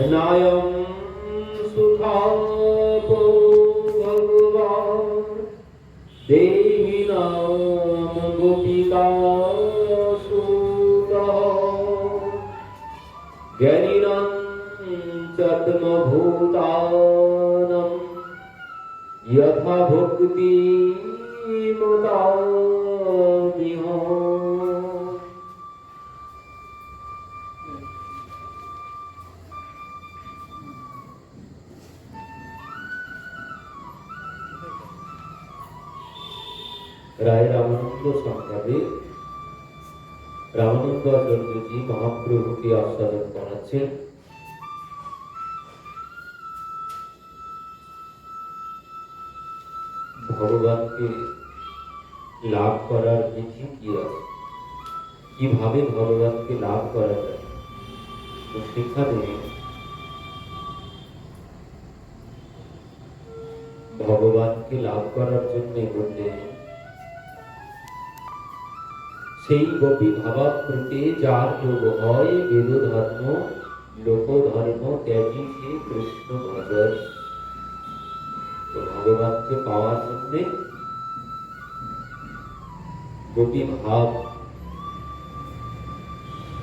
नायं सुखापो भगवान् देहि नाम गोपिका सुतः गणिनं चद्मभूतानं यथा भक्तिमदामिहा রায় রামানন্দ সংগ্রামে রামানন্দ আচার্যজি মহাপ্রভুকে আস্বাদন করাচ্ছেন। ভগবানকে লাভ করার বিধি কি আছে? কীভাবে ভগবানকে লাভ করা যায়? তো সেখানে ভগবানকে লাভ করার জন্য বললেন সেই গোপী ভাবাপ্রতে যার যোগ হয় বেদ ধর্ম লোক ধর্ম ত্যাগী সে কৃষ্ণ ভজন ভগবানকে পাওয়ার জন্যে গোপী ভাব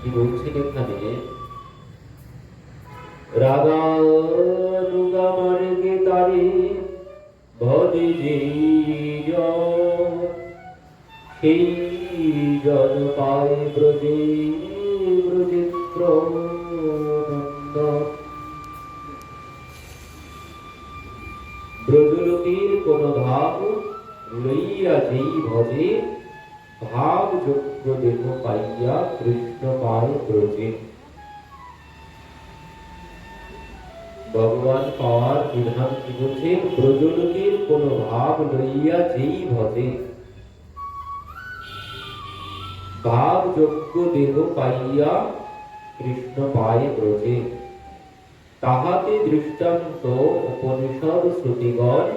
কি বলছেন এখানে? রাগানুগা মার্গে তারে ভজে সেই জন পায় ব্রজে ব্রজেন্দ্র নন্দন ব্রজলোকের কোন ভাব লইয়া যেই ভজে ভাব যোগ্য দেহ পাইয়া কৃষ্ণ পায় ব্রজে ভগবান পাওয়ার বিধান কি বলছেন ব্রজলোকের কোন ভাব লইয়া যেই ভজে ভাব যোগ্য দেহ পাইয়া কৃষ্ণ পায় ব্রজে। তাহাতে দৃষ্টান্ত উপনিষদ শ্রুতিগণ,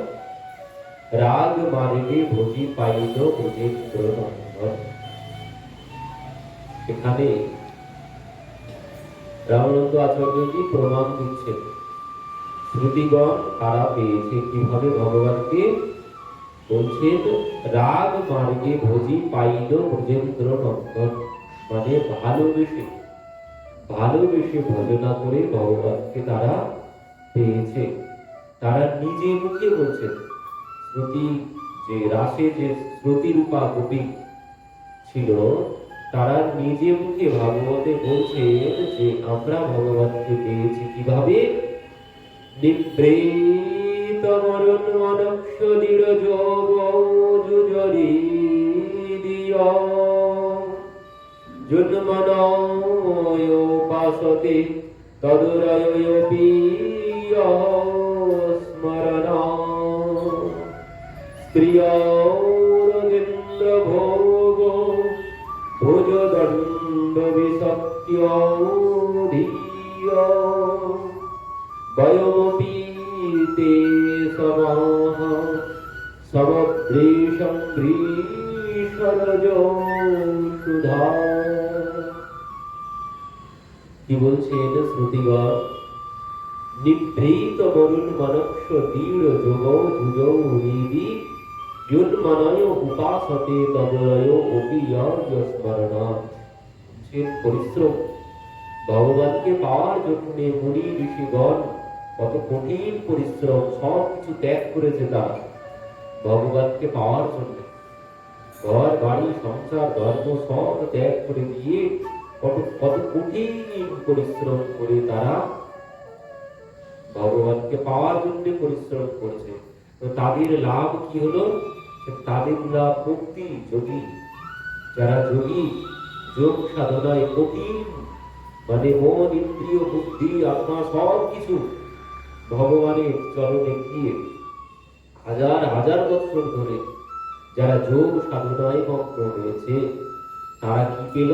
রাগ মার্গে ভোজি পাইল নন্দন এখানে রামানন্দ আচার্যজি প্রমাণ দিচ্ছেন। শ্রুতিগণ কারা পেয়েছে। কীভাবে ভগবানকে বলছেন? রাগ মার্গে ভোজি পাইল ব্রজেন্দ্র নন্দন। মানে ভালোবেসে ভালোবেসে ভজনা করে ভগবানকে তারা পেয়েছে। তারা নিজে মুখে বলছেন, শ্রুতি, যে রাসে যে শ্রুতিরূপা গোপী ছিল, তারা নিজে মুখে ভাগবতে বলছেন যে আমরা ভগবানকে পেয়েছি কীভাবে? নিবৃত মরণ মনক্ষ দৃঢ় যোগ যুজরি দিয় জন্মনয় পাশতে তদুরয়োপি স্মরণ স্ত্রিয়রজেন্দ্র ভোগ ভুজদণ্ড সমগ্রেশম গ্রীষরজ সুধা কি বলছেন শ্রুতিগণ নিভৃত বরুণ মনক্ষ দৃঢ় যোগ যুজ হৃদি যুন্মনয় উপাসতে তদয় অপি স্মরণাৎ সে পরিশ্রম। ভগবানকে পাওয়ার জন্য মুনি ঋষিগণ কত কঠিন পরিশ্রম সব কিছু ত্যাগ করেছে তারা। ভগবানকে পাওয়ার জন্য। ঘর, বাড়ি, সংসার, ধর্ম সব ত্যাগ করে দিয়ে কত কত কঠিন পরিশ্রম করে তারা ভগবানকে পাওয়ার জন্য পরিশ্রম করছে। তো তাদের লাভ কি হলো? তাদের লাভ মুক্তি, যোগী। যারা যোগী, যোগ সাধনায় কঠিন মানে মন, ইন্দ্রিয়, বুদ্ধি, আত্মা সব কিছু ভগবানের চরণে গিয়ে হাজার হাজার বছর ধরে যারা যোগ সাধনায় মগ্ন হয়েছে তারা কি পেল?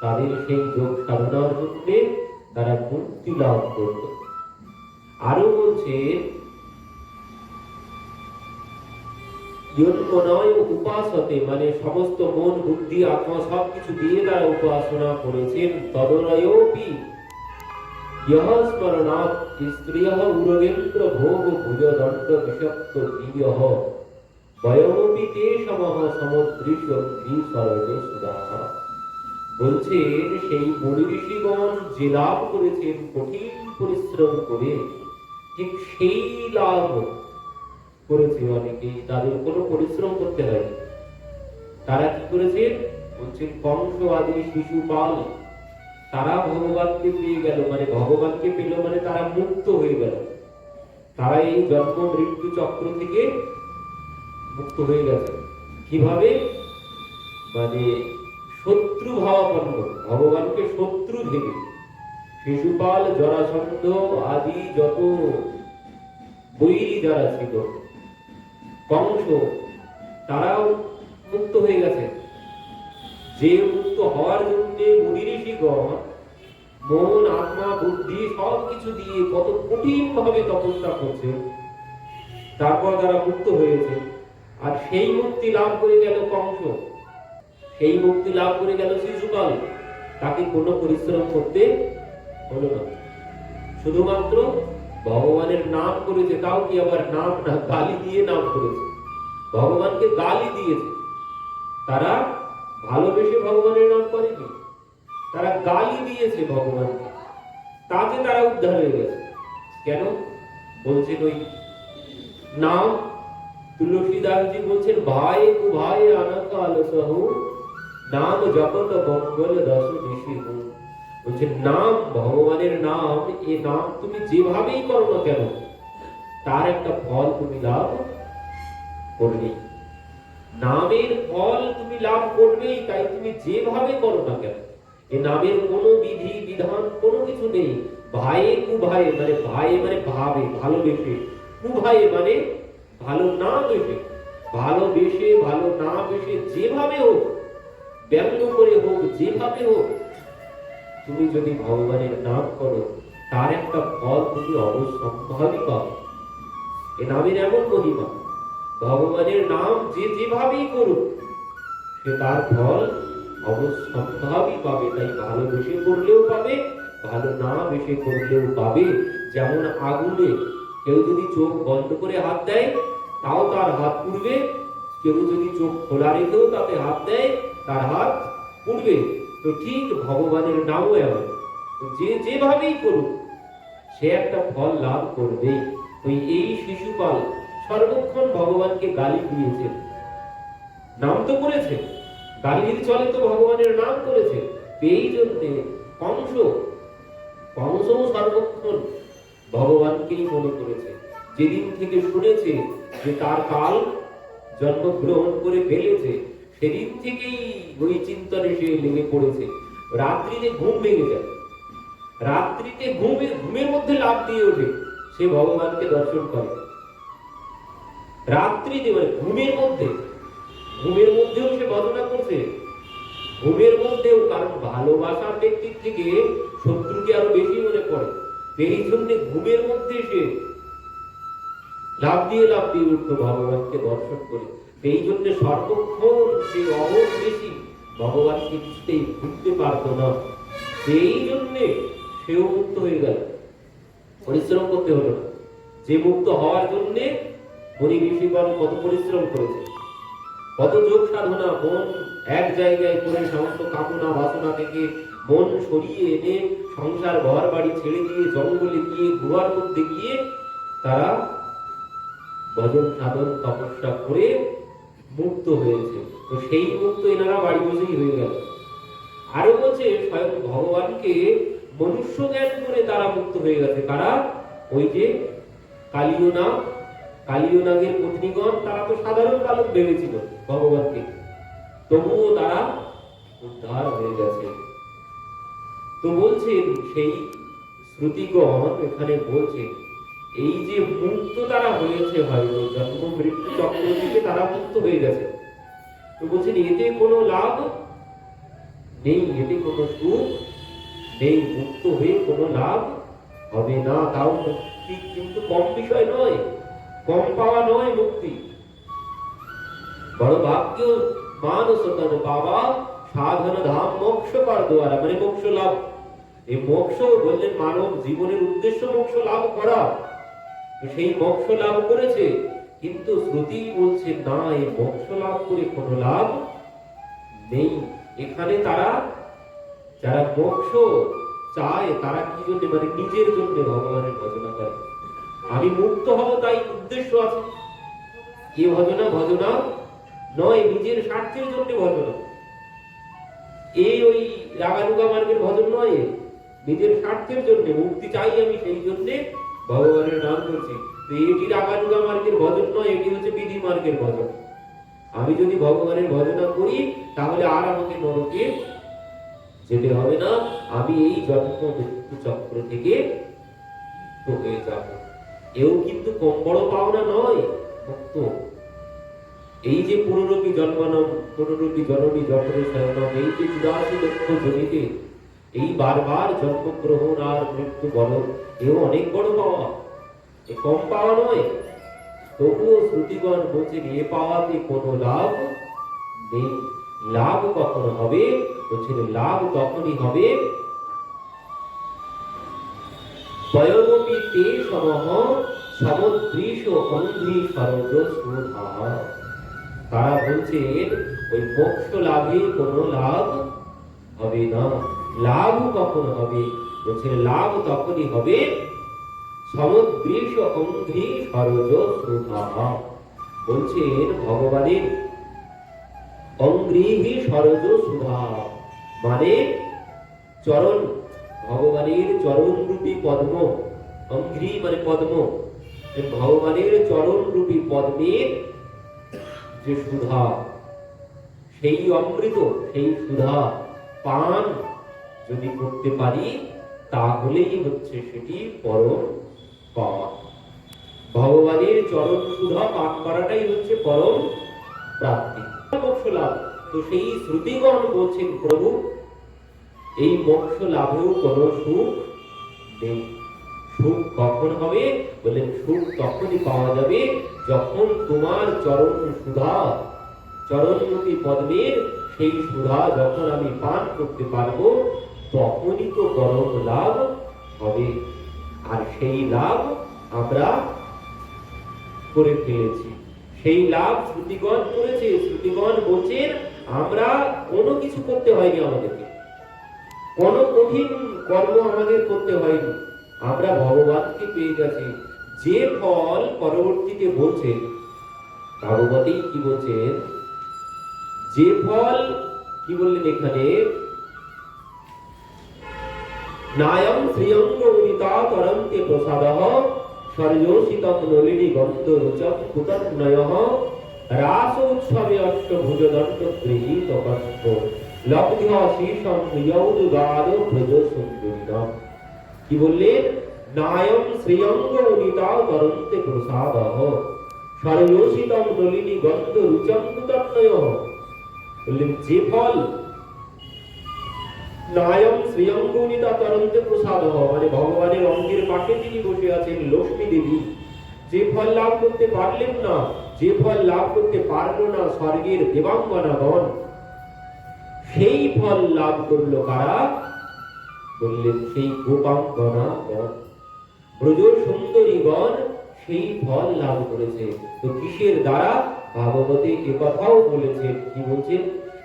তাদের সেই যোগ সাধনার জন্য তারা মুক্তি লাভ করল। আরও বলছে জন্মনয় উপাসতে মানে সমস্ত মন, বুদ্ধি, আত্মা সবকিছু দিয়ে তারা উপাসনা করেছেন তদনয়োপি यह स्मरणात् स्त्रियः उरगेन्द्र भोग भुजदण्ड विषक्त दिव्यः वयमपि ते समः সমদৃশ সরজ সুদাহা বলছেন সেই মুনি ঋষিগণ যে লাভ করেছেন কঠিন পরিশ্রম করে ঠিক সেই লাভ করেছে অনেকেই তাদের কোনো পরিশ্রম করতে হয়নি তারা কি করেছে বলছেন কংস আদি শিশুপাল তারা ভগবানকে পেয়ে গেল মানে ভগবানকে পেল মানে তারা মুক্ত হয়ে গেল। তারা এই জন্ম মৃত্যু চক্র থেকে মুক্ত হয়ে গেছে। কীভাবে? মানে শত্রু ভাবাপন্ন ভগবানকে শত্রু ভেবে। শিশুপাল জরাসন্ধ আদি যত বৈরী যারা ছিল, কংস, তারাও মুক্ত হয়ে গেছে। যে মুক্ত হওয়ার জন্য মুনি ঋষিগণ মন, আত্মা, বুদ্ধি সব কিছু দিয়ে কত কঠিন ভাবে তপস্যা করছে। তারপর তারা মুক্ত হয়েছে, আর সেই মুক্তি লাভ করে গেল কংস। সেই মুক্তি লাভ করে গেল শিশুপাল তাকে কোনো পরিশ্রম করতে হলো না। শুধুমাত্র ভগবানের নাম করেছে, তাও কি আবার নাম না, গালি দিয়ে নাম করেছে? ভগবানকে গালি দিয়েছে। তারা ভালোবেসে ভগবানের নাম করেনি তারা গালি দিয়েছে ভগবানকে। তাতে তারা উদ্ধার হয়ে গেছে। কেন? বলছেন ওই নাম তুলসীদাসজি বলছেন, ভাই কু ভাই আনাকাল সহু, নাম জপত মঙ্গল নিশি হু। বলছেন নাম, ভগবানের নাম, এ নাম তুমি যেভাবেই করো না কেন, তার একটা ফল তুমি লাভ করবে। নামের ফল তুমি লাভ করবেই, তাই তুমি যেভাবে করো না কেন, এ নামের কোনো বিধি, বিধান, কোনো কিছু নেই। ভাইয়ে কু ভাই মানে ভাই মানে ভাবে, ভালোবেসে। কু ভাই মানে ভালো না বেশে ভালোবেসে, ভালো না বেশে যেভাবে হোক, ব্যঙ্গ করে হোক, যেভাবে হোক, তুমি যদি ভগবানের নাম করো, তার একটা ফল তুমি অবশ্যম্ভাবী পাবে। এ নামের এমন মহিমা। ভগবানের নাম যে যেভাবেই করুক, সে তার ফল অবশ্যম্ভাবী পাবে। তাই ভালোবেসে করলেও পাবে, ভালো না বেশে করলেও পাবে। যেমন আগুনে কেউ যদি চোখ বন্ধ করে হাত দেয়, তাও তার হাত পুড়বে। কেউ যদি চোখ খোলা রেখেও তাতে হাত দেয়, তার হাত পুড়বে। তো ঠিক ভগবানের নামও এমন। যে যেভাবেই করুক, সে একটা ফল লাভ করবে ওই এই শিশুপাল সর্বক্ষণ ভগবানকে গালি দিয়েছে। নাম তো করেছে। গালির চলে তো ভগবানের নাম করেছে। এই জন্যে কংস, কংসও সর্বক্ষণ ভগবানকেই মনে করেছে। যেদিন থেকে শুনেছে যে তার কাল জন্মগ্রহণ করে ফেলেছে, সেদিন থেকেই ওই চিন্তনে সে লেগে পড়েছে। রাত্রিতে ঘুম ভেঙে যায়। রাত্রিতে ঘুমে ঘুমের মধ্যে লাভ দিয়ে ওঠে। সে ভগবানকে দর্শন করে। রাত্রিতে মানে ঘুমের মধ্যে, ঘুমের মধ্যেও সে ভজনা করছে। ঘুমের মধ্যেও কারণ ভালোবাসার ব্যক্তির থেকে শত্রুকে আরও বেশি মনে পড়ে এই জন্য ঘুমের মধ্যে সে লাভ দিয়ে লাভ দিয়ে উঠতো ভগবানকে দর্শন করে। এই জন্য সর্বক্ষণ সে অহর বেশি ভগবানকে কিছুতেই ভুলতে পারতো না। সেই জন্যে সেও মুক্ত হয়ে গেল। পরিশ্রম করতে হলো যে মুক্ত হওয়ার জন্যে মনি ঋষিগণ কত পরিশ্রম করেছে। কত যোগ সাধনা, মন এক জায়গায় করে সমস্ত কামনা বাসনা থেকে মন সরিয়ে এনে সংসার ঘর বাড়ি ছেড়ে দিয়ে জঙ্গলে গিয়ে গুহার মধ্যে গিয়ে তারা ভজন সাধন তপস্যা করে মুক্ত হয়েছে। তো সেই মুক্ত এনারা বাড়ি বসেই হয়ে গেল। আরও বলছে, স্বয়ং ভগবানকে মনুষ্য জ্ঞান করে তারা মুক্ত হয়ে গেছে। কারা? ওই যে কালীয় নাগ কালীয় নাগের পত্নীগণ, তারা তো সাধারণ বালক ভেবেছিল ভগবানকে। তবুও তারা উদ্ধার হয়ে গেছে। তো বলছেন সেই শ্রুতিগণ এখানে বলছেন, এই যে মুক্ত তারা হয়েছে হয়তো, জন্ম মৃত্যু চক্র থেকে তারা মুক্ত হয়ে গেছে। তো বলছেন, এতে কোনো লাভ নেই, এতে কোনো সুখ নেই, মুক্ত হয়ে কোনো লাভ হবে না। তাও মুক্তি কিন্তু কম বিষয় নয়। কম পাওয়া নয় মুক্তি। বড় ভাগ্য মানস তন পাওয়া সাধন, ধাম, মোক্ষ কর দ্বারা মানে মোক্ষ লাভ। এই মোক্ষ বললেন মানব জীবনের উদ্দেশ্য মোক্ষ লাভ করা। সেই মোক্ষ লাভ করেছে, কিন্তু শ্রুতি বলছে, না, এই মোক্ষ লাভ করে কোনো লাভ নেই। এখানে তারা, যারা মোক্ষ চায়, তারা কি জন্য? মানে নিজের জন্য ভগবানের ভজনা করে। আমি মুক্ত হব তাই উদ্দেশ্য আছে। এ ভজনা? ভজনা নয়, নিজের স্বার্থের জন্য ভজনা। এই ওই রাগানুগা মার্গের ভজন নয়, নিজের স্বার্থের জন্য। মুক্তি চাই আমি সেই জন্য, ভগবানের নাম করছি তো এটি রাগানুগা মার্গের ভজন নয়, এটি হচ্ছে বিধি মার্গের ভজন। আমি যদি ভগবানের ভজনা করি, তাহলে আর আমাকে নরকে যেতে হবে না। আমি এই জন্ম মৃত্যু চক্র থেকে হয়ে যাব। এও কিন্তু কম বড় পাওনা নয় মুক্ত এই যে পুনরূপী জন্মানম পুনরূপী জননী জন্মের শয়নম এই যে চুরাশি লক্ষ জনিতে এই বারবার জন্মগ্রহণ আর মৃত্যু বরণ এও অনেক বড় পাওয়া। এ কম পাওয়া নয়, তবুও শ্রুতিগণ বলছেন, এ পাওয়াতে কোনো লাভ নেই। লাভ কখন হবে? বলছেন, লাভ তখনই হবে তারা বলছেন, ওই মোক্ষ লাভে কোনো লাভ হবে না। লাভ কখন হবে? বলছেন লাভ তখনই হবে বলছেন ভগবানের অঙ্গ্রিহি সরজ সুধা মানে চরণ ভগবানের চরণ রূপী পদ্ম। অঙ্ঘ্রি মানে পদ্ম। ভগবানের চরণ রূপী পদ্মের যে সুধা, সেই অমৃত, সেই সুধা পান যদি করতে পারি, তাহলেই হচ্ছে সেটি পরম পাওয়া ভগবানের চরণ সুধা পান করাটাই হচ্ছে পরম প্রাপ্তি। তো সেই শ্রুতিগণ বলছেন, প্রভু এই মোক্ষ লাভেও কোনো সুখ নেই। সুখ কখন হবে? বললেন, সুখ তখনই পাওয়া যাবে যখন তোমার চরণ সুধা। চরণরূপী পদ্মের সেই সুধা যখন আমি পান করতে পারব, তখনই তো পরম লাভ হবে। আর সেই লাভ আমরা করে ফেলেছি। সেই লাভ শ্রুতিগণ করেছে। শ্রুতিগণ বলছেন, আমরা কোনো কিছু করতে হয়নি আমাদেরকে। কোন কঠিন কর্ম আমাদের করতে হয়নি। আমরা ভগবানকে পেয়ে গেছি। যে ফল পরবর্তীতে বলছেন ভাগবতেই কি বলছেন যে ফল, কি বললেন এখানে? নায়ম উনিতা তরন্তে প্রসাদঃ সর্যোষিতম নলিনী গন্ধ রুচক কুতন্নয় রাস উৎসবে অষ্ট ভুজদণ্ড গৃহীত লব্ধ শীর্ষম যৌদুগাদ ব্রজ সুন্দরীনম কি বললেন নায়ম শ্রিয়ঙ্গ উনিতা তরন্তে প্রসাদঃ সর্যোষিতম নলিনী গন্ধ রুচম কুতন্নয় বললেন যে ফল নায়ম শ্রীয়ঙ্গুনিতা তরন্তে প্রসাদ মানে ভগবানের অঙ্গের পাশে যিনি বসে আছেন লক্ষ্মী দেবী। যে ফল লাভ করতে পারলেন না, যে ফল লাভ করতে পারল না স্বর্গের দেবাঙ্গনাগণ। সেই ফল লাভ করল কারা? বললেন, সেই গোপাঙ্গনাগণ ব্রজ সুন্দরীগণ সেই ফল লাভ করেছে। তো কিসের দ্বারা? ভাগবতে এ কথাও বলেছেন কি বলছেন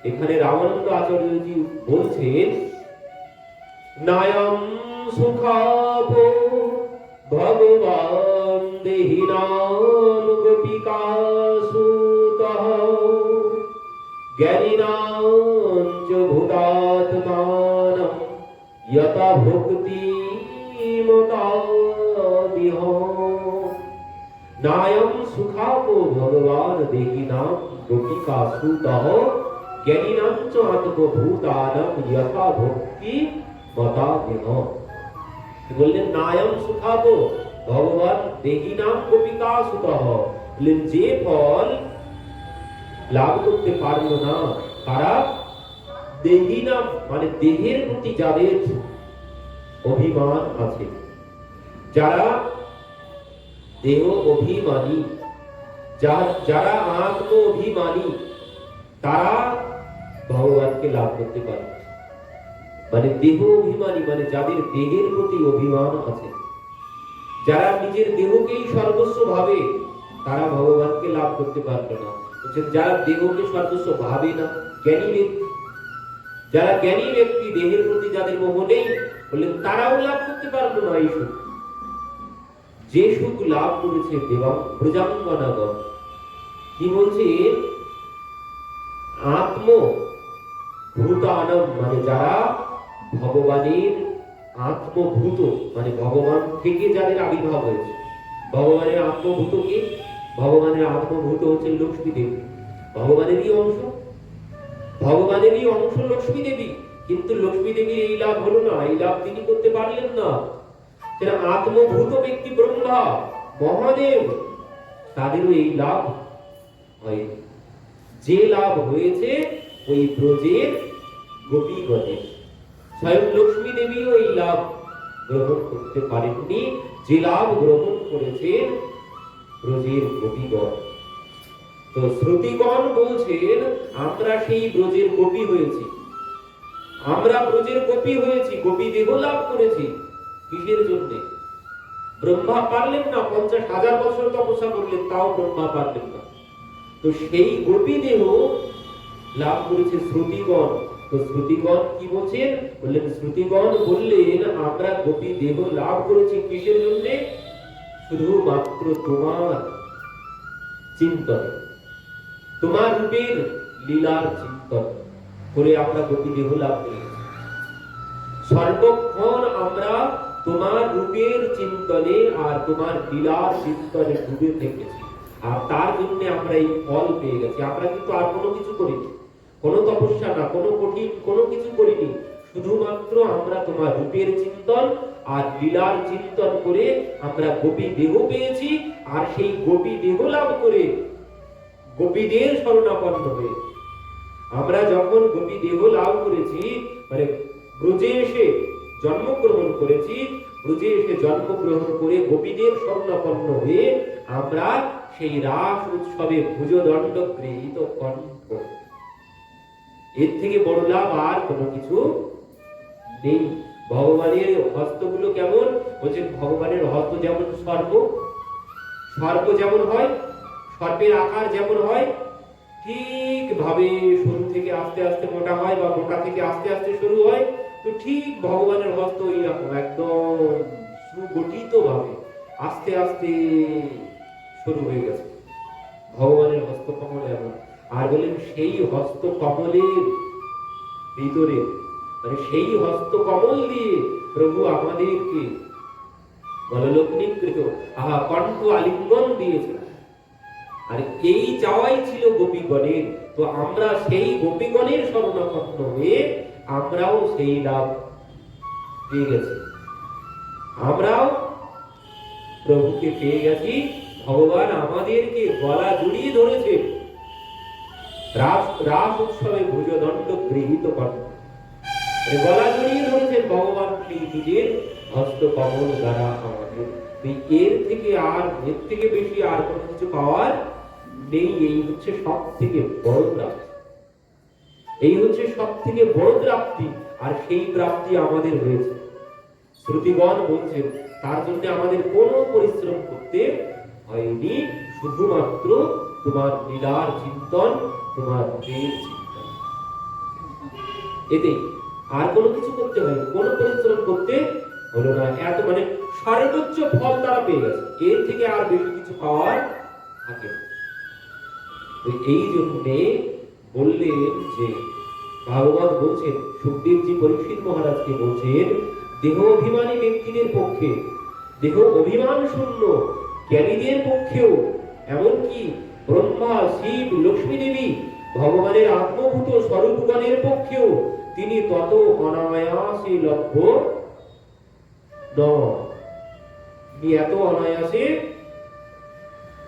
এখানে রামানন্দ আচার্যজি বলছেন, নায়ম সুখাব ভগবান দেহিনাম গোপিকা সুতঃ জ্ঞানীনাম চ ভূতাত্মানম यथा भुक्ति मतादिह नायम सुखापो भगवान देहिनाम गोपिका सुतः জ্ঞানীনাম চ আত্মভূতানাম যথা ভক্তি মতাদিহ বললেন নায়ম সুখাবো ভগবান দেহিনাম গোপিকা সুতঃ বললেন যে ফল লাভ করতে পারলো না তারা দেহিনাম মানে দেহের প্রতি যাদের অভিমান আছে, যারা দেহ অভিমানী, যারা আত্ম অভিমানী, তারা ভগবানকে লাভ করতে পারে। মানে দেহ অভিমানী মানে যাদের দেহের প্রতি অভিমান আছে, যারা নিজের দেহকেই সর্বস্ব ভাবে, তারা ভগবানকে লাভ করতে পারবে না। যারা দেহকে সর্বস্ব ভাবে না, জ্ঞানী যারা জ্ঞানী ব্যক্তি, দেহের প্রতি যাদের মোহ নেই, বললেন, তারাও লাভ করতে পারবে না এই সুখ। যে সুখ লাভ করেছে দেবা প্রজাঙ্গনাগণ কি বলছে? আত্ম ভূতানম মানে যারা ভগবানের আত্মভূত মানে ভগবান থেকে যাদের আবির্ভাব হয়েছে। ভগবানের আত্মভূত কি? ভগবানের আত্মভূত হচ্ছে লক্ষ্মী দেবী ভগবানেরই অংশ। ভগবানেরই অংশ লক্ষ্মী দেবী। কিন্তু লক্ষ্মী দেবীর এই লাভ হলো না, এই লাভ তিনি করতে পারলেন না। আত্মভূত ব্যক্তি ব্রহ্মা, মহাদেব, তাদেরও এই লাভ হয়নি। যে লাভ হয়েছে, ওই ব্রজের গোপীগণের স্বয়ং লক্ষ্মী দেবীও এই লাভ গ্রহণ করতে পারেননি। যে লাভ গ্রহণ করেছেন, ব্রজের গোপীগণ তো শ্রুতিগণ বলছেন, আমরা সেই ব্রজের গোপী হয়েছি। আমরা ব্রজের কপি হয়েছি গোপী দেহ লাভ করেছি। কিসের জন্য? ব্রহ্মা পারলেন না, পঞ্চাশ হাজার বছর তপস্যা করলেন, তাও ব্রহ্মা পারলেন না। তো সেই গোপী দেহ লাভ করেছে শ্রুতিগণ। তো শ্রুতিগণ কি বলছেন? বললেন, শ্রুতিগণ বললেন, আমরা গোপী দেহ লাভ করেছি, কিসের জন্য? শুধুমাত্র তোমার চিন্তন। তোমার রূপের লীলার চিন্তন করে আমরা গোপী দেহ লাভ করেছি। সর্বক্ষণ আমরা তোমার রূপের চিন্তনে আর তোমার লীলার চিন্তনে ডুবে থেকেছি। আর তার জন্য আমরা এই ফল পেয়ে গেছি। আমরা কিন্তু আর কোনো কিছু করিনি। কোনো তপস্যা না, কোনো কঠিন কোনো কিছু করিনি। শুধুমাত্র আমরা তোমার রূপের চিন্তন আর লীলার চিন্তন করে আমরা গোপী দেহ পেয়েছি। আর সেই গোপী দেহ লাভ করে গোপীদের শরণাপন্ন হয়ে। আমরা যখন গোপী দেহ লাভ করেছি মানে ব্রজে এসে জন্মগ্রহণ করেছি, ব্রজে এসে জন্মগ্রহণ করে গোপীদের স্বর্ণাপন্ন হয়ে আমরা সেই রাস উৎসবে ভুজদণ্ড গৃহীত কণ্ঠ এর থেকে বড় লাভ আর কোনো কিছু নেই। ভগবানের হস্তগুলো কেমন? বলছেন, ভগবানের হস্ত যেমন সর্প সর্প যেমন হয় সর্পের আকার যেমন হয়, ঠিক ভাবে শুরু থেকে আস্তে আস্তে মোটা হয় বা মোটা থেকে আস্তে আস্তে শুরু হয়, তো ঠিক ভগবানের হস্ত এইরকম একদম সুগঠিত ভাবে আস্তে আস্তে শুরু হয়ে গেছে। ভগবানের হস্ত কমল এমন আর বলেন সেই হস্ত কমলের ভিতরে মানে সেই হস্ত কমল দিয়ে প্রভু আমাদেরকে বললগ্নিকৃত আহা কণ্ঠ আলিঙ্গন দিয়েছেন। আর এই চাওয়াই ছিল গোপীগণের। তো আমরা সেই গোপীগণের শরণাপন্ন হয়ে আমরাও সেই লাভ পেয়ে গেছি। আমরাও প্রভুকে পেয়ে গেছি। ভগবান আমাদেরকে গলা জড়িয়ে ধরেছে। রাস রাস উৎসবে ভুজদণ্ড গৃহীত করেন মানে গলা জড়িয়ে ধরেছেন ভগবান নিজের হস্ত কমল দ্বারা আমাদের। এর থেকে আর, এর থেকে বেশি আর কোনো কিছু পাওয়ার নেই, এই হচ্ছে সব থেকে বড় প্রাপ্তি। এই হচ্ছে সব থেকে বড় প্রাপ্তি আর সেই প্রাপ্তি আমাদের হয়েছে। শ্রুতিগণ বলছেন, তার জন্য আমাদের কোনো পরিশ্রম করতে হয়নি, শুধুমাত্র তোমার লীলার চিন্তন, তোমার প্রেম চিন্তন। এতেই আর কোনো কিছু করতে হয়নি, কোনো পরিশ্রম করতে হলো না। এত মানে সর্বোচ্চ ফল তারা পেয়ে গেছে। এর থেকে আর বেশি কিছু পাওয়ার থাকে না। এই জন্যে বললেন যে ভাগবত বলছেন, সুখদেবজি পরীক্ষিত মহারাজকে বলছেন, দেহ অভিমানী ব্যক্তিদের পক্ষে, দেহ অভিমান শূন্য জ্ঞানীদের পক্ষেও, এমনকি ব্রহ্মা, শিব, লক্ষ্মী দেবী, ভগবানের আত্মভূত স্বরূপগণের পক্ষেও তিনি তত অনায়াসে লভ্য নয় এত অনায়াসে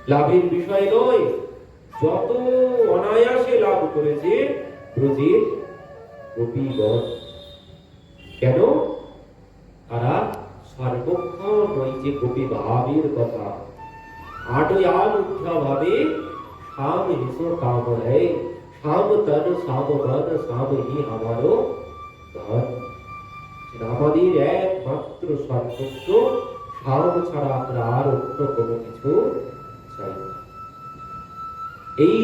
লাভের বিষয় নয় যত অনায়াসে লাভ করেছে, ব্রজের গোপীগণ কেন? তারা সর্বক্ষণ ওই যে গোপী ভাবের কথা আটয়ান উঠা ভাবে শাম হিসো কাম হ্যায় শাম তন শাম মন শাম হি আমারো ধন। আমাদের একমাত্র সর্বস্ব স্বার্থ ছাড়া আমরা আর অন্য কোনো কিছু চাই না। এই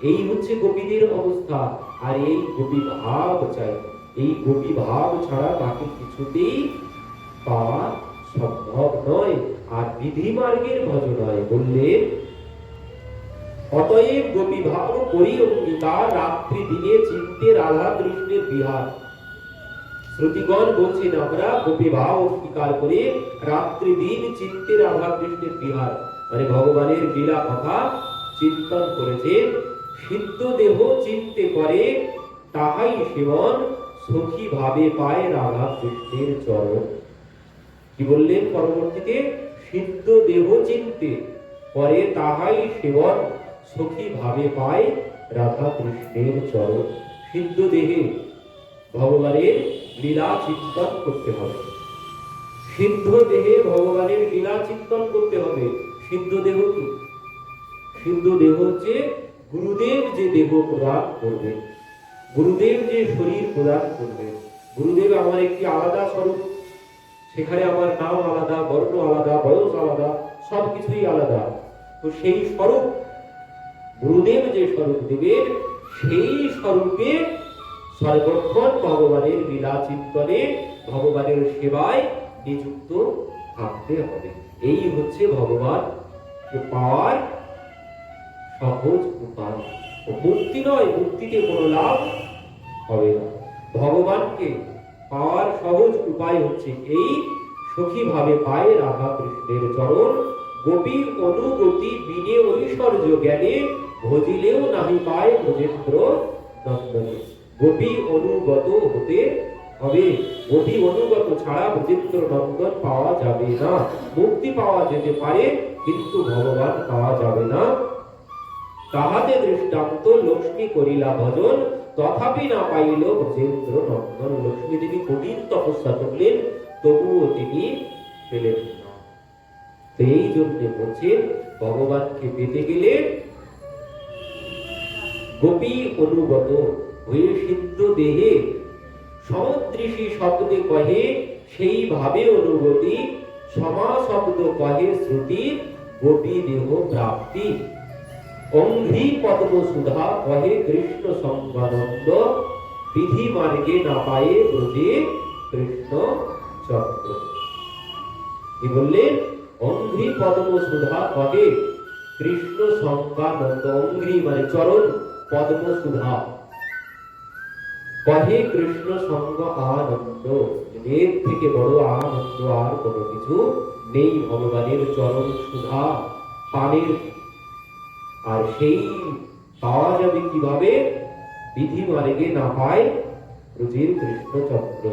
এই হচ্ছে গোপীদের অবস্থা, আর এই গোপী ভাব চাই, এই গোপী ভাব ছাড়া বাকি কিছুতেই পাওয়া সম্ভব নয়, আর বিধি মার্গের ভজ নয়। বললে, অতএব গোপী ভাব করি অঙ্গীকার রাত্রি, দিনে, চিত্তে, রাধা কৃষ্ণের বিহার। শ্রুতিগণ বলছেন, আমরা গোপী ভাব অঙ্গীকার করে রাত্রি, দিন, চিত্তে, রাধা কৃষ্ণের বিহার। মানে ভগবানের লীলা কথা চিন্তন করেছে সিদ্ধ দেহ চিন্তে করে তাহাই সেবন সখী ভাবে পায় রাধা কৃষ্ণের চরণ। কি বললেন পরবর্তীতে? সিদ্ধ দেহ চিনতে পরে, তাহাই সেবন সখী ভাবে পায় রাধা কৃষ্ণের চরণ। সিদ্ধ দেহে ভগবানের লীলা চিন্তন করতে হবে। সিদ্ধ দেহে ভগবানের লীলা চিন্তন করতে হবে। সিদ্ধ দেহ কি? সিদ্ধ দেহ হচ্ছে গুরুদেব যে দেহ প্রদান করবে। গুরুদেব যে শরীর প্রদান করবে। গুরুদেব আমার একটি আলাদা স্বরূপ। সেখানে আমার নাম আলাদা, বর্ণ আলাদা, বয়স আলাদা, সবকিছুই আলাদা। তো সেই স্বরূপ, গুরুদেব যে স্বরূপ দেবেন, সেই স্বরূপে সর্বক্ষণ ভগবানের লীলা চিন্তনে, ভগবানের সেবায় নিযুক্ত থাকতে হবে। এই হচ্ছে ভগবান পাওয়ার সহজ উপায়। ও মুক্তি নয়, মুক্তিতে কোনো লাভ হবে না। ভগবানকে পাওয়ার সহজ উপায় হচ্ছে এই সখী ভাবে পায় রাধা কৃষ্ণের চরণ। গোপী অনুগতি বিনে ঐশ্বর্য জ্ঞানে ভজিলেও নাহি পায় ভজেন্দ্র নন্দনে। গোপী অনুগত হতে হবে। গোপী অনুগত ছাড়া ভজেন্দ্র নন্দন পাওয়া যাবে না। মুক্তি পাওয়া যেতে পারে, কিন্তু ভগবান পাওয়া যাবে না। তাহাতে দৃষ্টান্ত লক্ষ্মী করিলা ভজন, তথাপি না পাইল ব্রজেন্দ্র নন্দন লক্ষ্মী দেবী কঠিন তপস্যা করলেন, তবুও তিনি পেলেন না। এই জন্য বলছেন ভগবানকে পেতে গেলে গোপী অনুগত হয়ে সিদ্ধ দেহে সমদৃশী শব্দে কহে সেইভাবে অনুগতি সমা শব্দ কহে শ্রুতি গোপী দেহ প্রাপ্তি। অঙ্ঘ্রি পদ্ম সুধা কহে কৃষ্ণ সঙ্গানন্দ বিধি মার্গে না পায়ে ব্রজে কৃষ্ণ চক্র। কি বললেন অঙ্ঘ্রি পদ্ম সুধা কহে কৃষ্ণ সঙ্গানন্দ অঙ্ঘ্রি মানে চরণ, পদ্ম সুধা। কহে কৃষ্ণ সঙ্গ আনন্দ। এর থেকে বড় আনন্দ আর কোনো কিছু নেই ভগবানের চরণ সুধা। পানের আর সেই পাওয়া যাবে কীভাবে বিধি মার্গে না পায় ব্রজের কৃষ্ণ চক্র